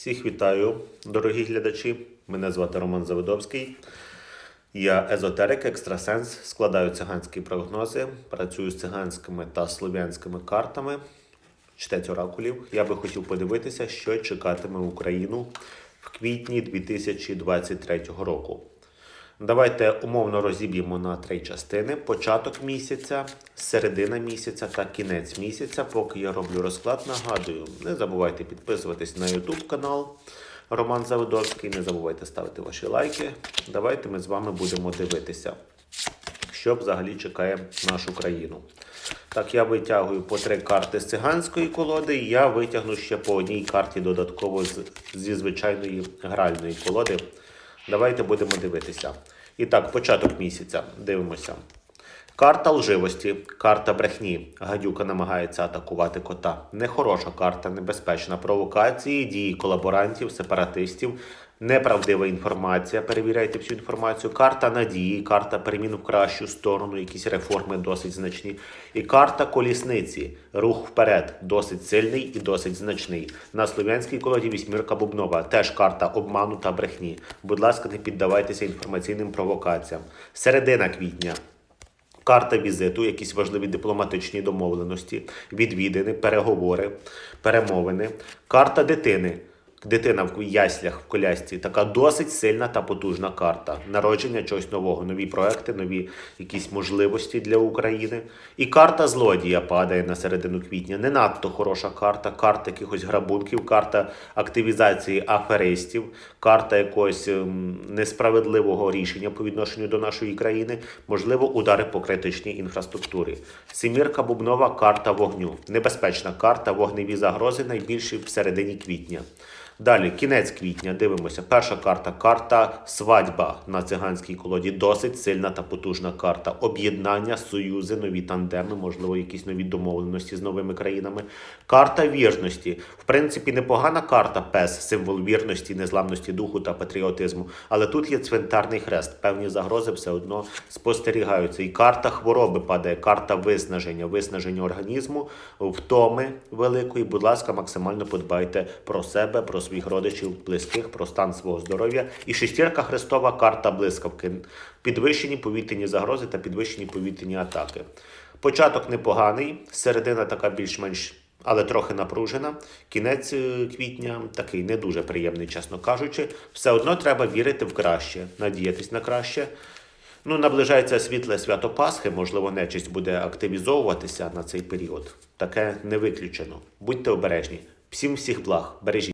Всіх вітаю, дорогі глядачі. Мене звати Роман Заводовський. Я езотерик, екстрасенс, складаю циганські прогнози, працюю з циганськими та слов'янськими картами, чтець оракулів. Я би хотів подивитися, що чекатиме Україну в квітні 2023 року. Давайте умовно розіб'ємо на три частини: початок місяця, середина місяця та кінець місяця. Поки я роблю розклад, нагадую, не забувайте підписуватись на YouTube канал Роман Заводовський. Не забувайте ставити ваші лайки. Давайте ми з вами будемо дивитися, що взагалі чекає нашу країну. Так, я витягую по три карти з циганської колоди, і я витягну ще по одній карті додатково зі звичайної гральної колоди. Давайте будемо дивитися. І так, початок місяця. Дивимося. Карта лживості, карта брехні. Гадюка намагається атакувати кота. Нехороша карта, небезпечна. Провокації, дії колаборантів, сепаратистів, неправдива інформація. Перевіряйте всю інформацію. Карта надії, карта перемін в кращу сторону, якісь реформи досить значні. І карта колісниці. Рух вперед, досить сильний і досить значний. На слов'янській колоді вісьмірка Бубнова. Теж карта обману та брехні. Будь ласка, не піддавайтеся інформаційним провокаціям. Середина квітня. Карта візиту, якісь важливі дипломатичні домовленості, відвідини, переговори, перемовини. Карта дитини. Дитина в яслях в колясці така досить сильна та потужна карта. Народження чогось нового, нові проекти, нові якісь можливості для України. І карта злодія падає на середину квітня. Не надто хороша карта, карта якихось грабунків, карта активізації аферистів, карта якогось ем, несправедливого рішення по відношенню до нашої країни, можливо, удари по критичній інфраструктурі. Семірка Бубнова карта вогню. Небезпечна карта, вогневі загрози найбільші в середині квітня. Далі, кінець квітня, дивимося. Перша карта карта свадьба на циганській колоді. Досить сильна та потужна карта. Об'єднання, союзи, нові тандеми, можливо, якісь нові домовленості з новими країнами. Карта вірності. В принципі, непогана карта пес, символ вірності, незламності духу та патріотизму. Але тут є цвинтарний хрест. Певні загрози все одно спостерігаються. І карта хвороби падає, карта виснаження, виснаження організму, втоми великої. Будь ласка, максимально подбайте про себе, про своїх родичів, близьких, про стан свого здоров'я. І шестірка Христова карта блискавки. Підвищені повітряні загрози та підвищені повітряні атаки. Початок непоганий, середина така більш-менш. Але трохи напружена. Кінець е, квітня такий не дуже приємний, чесно кажучи. Все одно треба вірити в краще, надіятись на краще. Ну, наближається світле свято Пасхи, можливо, нечисть буде активізовуватися на цей період. Таке не виключено. Будьте обережні. Всім всіх благ, бережіть.